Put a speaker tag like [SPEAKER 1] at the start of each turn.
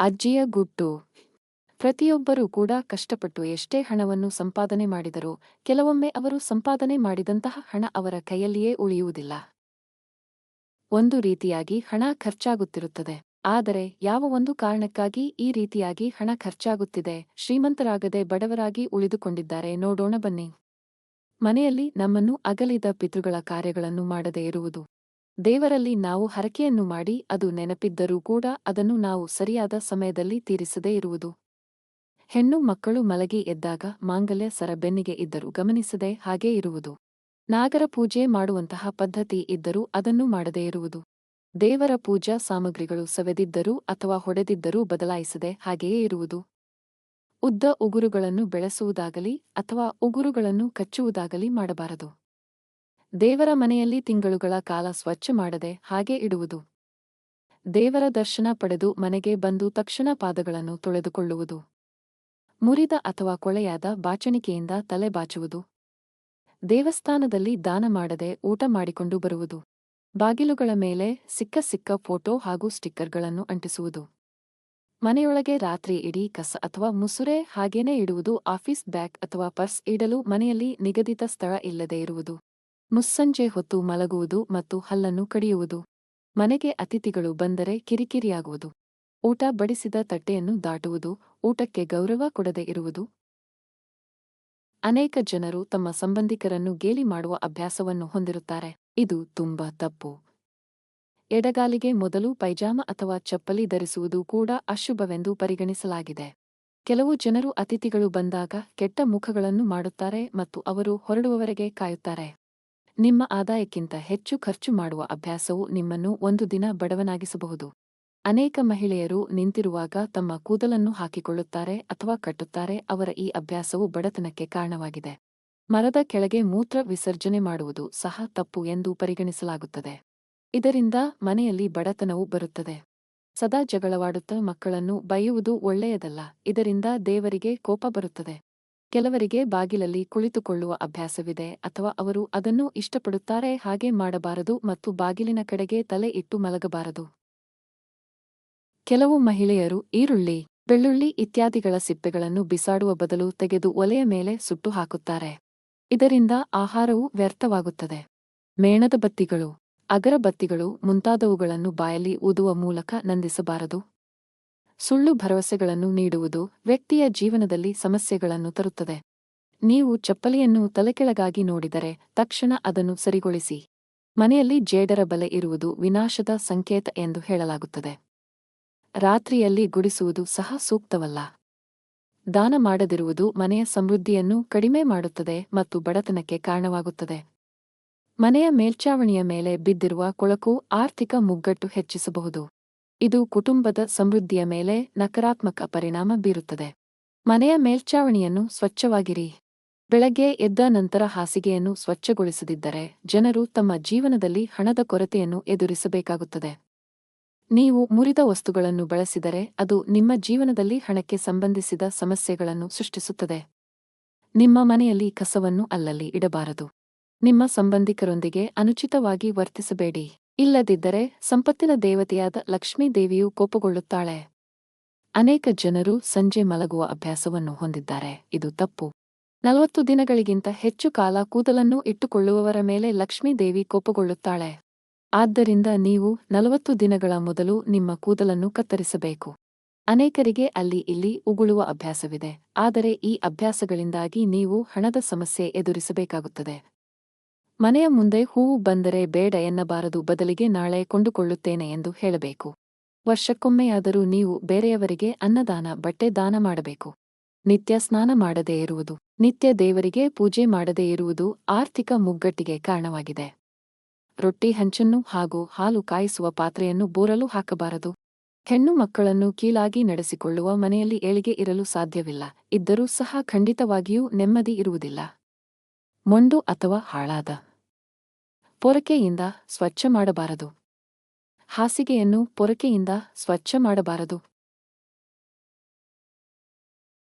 [SPEAKER 1] ಅಜ್ಜಿಯ ಗುಟ್ಟು ಪ್ರತಿಯೊಬ್ಬರೂ ಕೂಡ ಕಷ್ಟಪಟ್ಟು ಎಷ್ಟೇ ಹಣವನ್ನು ಸಂಪಾದನೆ ಮಾಡಿದರೂ ಕೆಲವೊಮ್ಮೆ ಅವರು ಸಂಪಾದನೆ ಮಾಡಿದಂತಹ ಹಣ ಅವರ ಕೈಯಲ್ಲಿಯೇ ಉಳಿಯುವುದಿಲ್ಲ. ಒಂದು ರೀತಿಯಾಗಿ ಹಣ ಖರ್ಚಾಗುತ್ತಿರುತ್ತದೆ. ಆದರೆ ಯಾವ ಒಂದು ಕಾರಣಕ್ಕಾಗಿ ಈ ರೀತಿಯಾಗಿ ಹಣ ಖರ್ಚಾಗುತ್ತಿದೆ? ಶ್ರೀಮಂತರಾಗದೆ ಬಡವರಾಗಿ ಉಳಿದುಕೊಂಡಿದ್ದಾರೆ. ನೋಡೋಣ ಬನ್ನಿ. ಮನೆಯಲ್ಲಿ ನಮ್ಮನ್ನು ಅಗಲಿದ ಪಿತೃಗಳ ಕಾರ್ಯಗಳನ್ನು ಮಾಡದೇ ಇರುವುದು. ದೇವರಲ್ಲಿ ನಾವು ಹರಕೆಯನ್ನು ಮಾಡಿ ಅದು ನೆನಪಿದ್ದರೂ ಕೂಡ ಅದನ್ನು ನಾವು ಸರಿಯಾದ ಸಮಯದಲ್ಲಿ ತೀರಿಸದೇ ಇರುವುದು. ಹೆಣ್ಣು ಮಕ್ಕಳು ಮಲಗಿ ಎದ್ದಾಗ ಮಾಂಗಲ್ಯ ಸರ ಬೆನ್ನಿಗೆ ಇದ್ದರೂ ಗಮನಿಸದೆ ಹಾಗೇ ಇರುವುದು. ನಾಗರ ಪೂಜೆ ಮಾಡುವಂತಹ ಪದ್ಧತಿ ಇದ್ದರೂ ಅದನ್ನು ಮಾಡದೇ ಇರುವುದು. ದೇವರ ಪೂಜಾ ಸಾಮಗ್ರಿಗಳು ಸವೆದಿದ್ದರೂ ಅಥವಾ ಹೊಡೆದಿದ್ದರೂ ಬದಲಾಯಿಸದೆ ಹಾಗೆಯೇ ಇರುವುದು. ಉದ್ದ ಉಗುರುಗಳನ್ನು ಬೆಳೆಸುವುದಾಗಲಿ ಅಥವಾ ಉಗುರುಗಳನ್ನು ಕಚ್ಚುವುದಾಗಲಿ ಮಾಡಬಾರದು. ದೇವರ ಮನೆಯಲ್ಲಿ ತಿಂಗಳುಗಳ ಕಾಲ ಸ್ವಚ್ಛ ಮಾಡದೆ ಹಾಗೆ ಇಡುವುದು. ದೇವರ ದರ್ಶನ ಪಡೆದು ಮನೆಗೆ ಬಂದು ತಕ್ಷಣ ಪಾದಗಳನ್ನು ತೊಳೆದುಕೊಳ್ಳುವುದು. ಮುರಿದ ಅಥವಾ ಕೊಳೆಯಾದ ಬಾಚಣಿಕೆಯಿಂದ ತಲೆ ಬಾಚುವುದು. ದೇವಸ್ಥಾನದಲ್ಲಿ ದಾನ ಮಾಡದೆ ಊಟ ಮಾಡಿಕೊಂಡು ಬರುವುದು. ಬಾಗಿಲುಗಳ ಮೇಲೆ ಸಿಕ್ಕ ಸಿಕ್ಕ ಫೋಟೋ ಹಾಗೂ ಸ್ಟಿಕ್ಕರ್ಗಳನ್ನು ಅಂಟಿಸುವುದು. ಮನೆಯೊಳಗೆ ರಾತ್ರಿ ಇಡೀ ಕಸ ಅಥವಾ ಮುಸುರೆ ಹಾಗೇನೇ ಇಡುವುದು. ಆಫೀಸ್ ಬ್ಯಾಗ್ ಅಥವಾ ಪರ್ಸ್ ಇಡಲು ಮನೆಯಲ್ಲಿ ನಿಗದಿತ ಸ್ಥಳ ಇಲ್ಲದೇ ಇರುವುದು. ಮುಸ್ಸಂಜೆ ಹೊತ್ತು ಮಲಗುವುದು ಮತ್ತು ಹಲ್ಲನ್ನು ಕಡಿಯುವುದು. ಮನೆಗೆ ಅತಿಥಿಗಳು ಬಂದರೆ ಕಿರಿಕಿರಿಯಾಗುವುದು. ಊಟ ಬಡಿಸಿದ ತಟ್ಟೆಯನ್ನು ದಾಟುವುದು, ಊಟಕ್ಕೆ ಗೌರವ ಕೊಡದೆ ಇರುವುದು. ಅನೇಕ ಜನರು ತಮ್ಮ ಸಂಬಂಧಿಕರನ್ನು ಗೇಲಿ ಮಾಡುವ ಅಭ್ಯಾಸವನ್ನು ಹೊಂದಿರುತ್ತಾರೆ. ಇದು ತುಂಬಾ ತಪ್ಪು. ಎಡಗಾಲಿಗೆ ಮೊದಲು ಪೈಜಾಮ ಅಥವಾ ಚಪ್ಪಲಿ ಧರಿಸುವುದು ಕೂಡ ಅಶುಭವೆಂದು ಪರಿಗಣಿಸಲಾಗಿದೆ. ಕೆಲವು ಜನರು ಅತಿಥಿಗಳು ಬಂದಾಗ ಕೆಟ್ಟ ಮುಖಗಳನ್ನು ಮಾಡುತ್ತಾರೆ ಮತ್ತು ಅವರು ಹೊರಡುವವರೆಗೆ ಕಾಯುತ್ತಾರೆ. ನಿಮ್ಮ ಆದಾಯಕ್ಕಿಂತ ಹೆಚ್ಚು ಖರ್ಚು ಮಾಡುವ ಅಭ್ಯಾಸವು ನಿಮ್ಮನ್ನು ಒಂದು ದಿನ ಬಡವನಾಗಿಸಬಹುದು. ಅನೇಕ ಮಹಿಳೆಯರು ನಿಂತಿರುವಾಗ ತಮ್ಮ ಕೂದಲನ್ನು ಹಾಕಿಕೊಳ್ಳುತ್ತಾರೆ ಅಥವಾ ಕಟ್ಟುತ್ತಾರೆ, ಅವರ ಈ ಅಭ್ಯಾಸವು ಬಡತನಕ್ಕೆ ಕಾರಣವಾಗಿದೆ. ಮರದ ಕೆಳಗೆ ಮೂತ್ರ ವಿಸರ್ಜನೆ ಮಾಡುವುದು ಸಹ ತಪ್ಪು ಎಂದು ಪರಿಗಣಿಸಲಾಗುತ್ತದೆ. ಇದರಿಂದ ಮನೆಯಲ್ಲಿ ಬಡತನವು ಬರುತ್ತದೆ. ಸದಾ ಜಗಳವಾಡುತ್ತ ಮಕ್ಕಳನ್ನು ಬಯ್ಯುವುದು ಒಳ್ಳೆಯದಲ್ಲ, ಇದರಿಂದ ದೇವರಿಗೆ ಕೋಪ ಬರುತ್ತದೆ. ಕೆಲವರಿಗೆ ಬಾಗಿಲಲ್ಲಿ ಕುಳಿತುಕೊಳ್ಳುವ ಅಭ್ಯಾಸವಿದೆ ಅಥವಾ ಅವರು ಅದನ್ನು ಇಷ್ಟಪಡುತ್ತಾರೆ ಹಾಗೆ ಮಾಡಬಾರದು ಮತ್ತು ಬಾಗಿಲಿನ ಕಡೆಗೆ ತಲೆ ಇಟ್ಟು ಮಲಗಬಾರದು. ಕೆಲವು ಮಹಿಳೆಯರು ಈರುಳ್ಳಿ, ಬೆಳ್ಳುಳ್ಳಿ ಇತ್ಯಾದಿಗಳ ಸಿಪ್ಪೆಗಳನ್ನು ಬಿಸಾಡುವ ಬದಲು ತೆಗೆದು ಒಲೆಯ ಮೇಲೆ ಸುಟ್ಟು ಹಾಕುತ್ತಾರೆ. ಇದರಿಂದ ಆಹಾರವು ವ್ಯರ್ಥವಾಗುತ್ತದೆ. ಮೇಣದ ಬತ್ತಿಗಳು ಅಗರಬತ್ತಿಗಳು ಮುಂತಾದವುಗಳನ್ನು ಬಾಯಲ್ಲಿ ಊದುವ ಮೂಲಕ ನಂದಿಸಬಾರದು. ಸುಳ್ಳು ಭರವಸೆಗಳನ್ನು ನೀಡುವುದು ವ್ಯಕ್ತಿಯ ಜೀವನದಲ್ಲಿ ಸಮಸ್ಯೆಗಳನ್ನು ತರುತ್ತದೆ. ನೀವು ಚಪ್ಪಲಿಯನ್ನು ತಲೆಕೆಳಗಾಗಿ ನೋಡಿದರೆ ತಕ್ಷಣ ಅದನ್ನು ಸರಿಗೊಳಿಸಿ. ಮನೆಯಲ್ಲಿ ಜೇಡರ ಬಲೆ ಇರುವುದು ವಿನಾಶದ ಸಂಕೇತ ಎಂದು ಹೇಳಲಾಗುತ್ತದೆ. ರಾತ್ರಿಯಲ್ಲಿ ಗುಡಿಸುವುದು ಸಹ ಸೂಕ್ತವಲ್ಲ. ದಾನ ಮಾಡದಿರುವುದು ಮನೆಯ ಸಮೃದ್ಧಿಯನ್ನು ಕಡಿಮೆ ಮಾಡುತ್ತದೆ ಮತ್ತು ಬಡತನಕ್ಕೆ ಕಾರಣವಾಗುತ್ತದೆ. ಮನೆಯ ಮೇಲ್ಚಾವಣಿಯ ಮೇಲೆ ಬಿದ್ದಿರುವ ಕೊಳಕು ಆರ್ಥಿಕ ಮುಗ್ಗಟ್ಟು ಹೆಚ್ಚಿಸಬಹುದು. ಇದು ಕುಟುಂಬದ ಸಮೃದ್ಧಿಯ ಮೇಲೆ ನಕಾರಾತ್ಮಕ ಪರಿಣಾಮ ಬೀರುತ್ತದೆ. ಮನೆಯ ಮೇಲ್ಚಾವಣಿಯನ್ನು ಸ್ವಚ್ಛವಾಗಿರಿ. ಬೆಳಗ್ಗೆ ಎದ್ದ ನಂತರ ಹಾಸಿಗೆಯನ್ನು ಸ್ವಚ್ಛಗೊಳಿಸದಿದ್ದರೆ ಜನರು ತಮ್ಮ ಜೀವನದಲ್ಲಿ ಹಣದ ಕೊರತೆಯನ್ನು ಎದುರಿಸಬೇಕಾಗುತ್ತದೆ. ನೀವು ಮುರಿದ ವಸ್ತುಗಳನ್ನು ಬಳಸಿದರೆ ಅದು ನಿಮ್ಮ ಜೀವನದಲ್ಲಿ ಹಣಕ್ಕೆ ಸಂಬಂಧಿಸಿದ ಸಮಸ್ಯೆಗಳನ್ನು ಸೃಷ್ಟಿಸುತ್ತದೆ. ನಿಮ್ಮ ಮನೆಯಲ್ಲಿ ಕಸವನ್ನು ಅಲ್ಲಲ್ಲಿ ಇಡಬಾರದು. ನಿಮ್ಮ ಸಂಬಂಧಿಕರೊಂದಿಗೆ ಅನುಚಿತವಾಗಿ ವರ್ತಿಸಬೇಡಿ. ಇಲ್ಲದಿದ್ದರೆ ಸಂಪತ್ತಿನ ದೇವತೆಯಾದ ಲಕ್ಷ್ಮೀ ದೇವಿಯು ಕೋಪಗೊಳ್ಳುತ್ತಾಳೆ. ಅನೇಕ ಜನರು ಸಂಜೆ ಮಲಗುವ ಅಭ್ಯಾಸವನ್ನು ಹೊಂದಿದ್ದಾರೆ. ಇದು ತಪ್ಪು. ನಲವತ್ತು ದಿನಗಳಿಗಿಂತ ಹೆಚ್ಚು ಕಾಲ ಕೂದಲನ್ನು ಇಟ್ಟುಕೊಳ್ಳುವವರ ಮೇಲೆ ಲಕ್ಷ್ಮೀ ದೇವಿ ಕೋಪಗೊಳ್ಳುತ್ತಾಳೆ. ಆದ್ದರಿಂದ ನೀವು ನಲವತ್ತು ದಿನಗಳ ಮೊದಲು ನಿಮ್ಮ ಕೂದಲನ್ನು ಕತ್ತರಿಸಬೇಕು. ಅನೇಕರಿಗೆ ಅಲ್ಲಿ ಇಲ್ಲಿ ಉಗುಳುವ ಅಭ್ಯಾಸವಿದೆ. ಆದರೆ ಈ ಅಭ್ಯಾಸಗಳಿಂದಾಗಿ ನೀವು ಹಣದ ಸಮಸ್ಯೆ ಎದುರಿಸಬೇಕಾಗುತ್ತದೆ. ಮನೆಯ ಮುಂದೆ ಹೂವು ಬಂದರೆ ಬೇಡ ಎನ್ನಬಾರದು, ಬದಲಿಗೆ ನಾಳೆ ಕೊಂಡುಕೊಳ್ಳುತ್ತೇನೆ ಎಂದು ಹೇಳಬೇಕು. ವರ್ಷಕ್ಕೊಮ್ಮೆಯಾದರೂ ನೀವು ಬೇರೆಯವರಿಗೆ ಅನ್ನದಾನ, ಬಟ್ಟೆ ದಾನ ಮಾಡಬೇಕು. ನಿತ್ಯ ಸ್ನಾನ ಮಾಡದೇ ಇರುವುದು. ನಿತ್ಯ ದೇವರಿಗೆ ಪೂಜೆ ಮಾಡದೇ ಇರುವುದು ಆರ್ಥಿಕ ಮುಗ್ಗಟ್ಟಿಗೆ ಕಾರಣವಾಗಿದೆ. ರೊಟ್ಟಿ, ಹಂಚನ್ನು ಹಾಗೂ ಹಾಲು ಕಾಯಿಸುವ ಪಾತ್ರೆಯನ್ನು ಬೋರಲು ಹಾಕಬಾರದು. ಹೆಣ್ಣು ಮಕ್ಕಳನ್ನು ಕೀಳಾಗಿ ನಡೆಸಿಕೊಳ್ಳುವ ಮನೆಯಲ್ಲಿ ಏಳಿಗೆ ಇರಲು ಸಾಧ್ಯವಿಲ್ಲ. ಇದ್ದರೂ ಸಹ ಖಂಡಿತವಾಗಿಯೂ ನೆಮ್ಮದಿ ಇರುವುದಿಲ್ಲ. ಮೊಂಡು ಅಥವಾ ಹಾಳಾದ ಪೊರಕೆಯಿಂದ ಸ್ವಚ್ಛ ಮಾಡಬಾರದು. ಹಾಸಿಗೆಯನ್ನು ಪೊರಕೆಯಿಂದ ಸ್ವಚ್ಛ ಮಾಡಬಾರದು.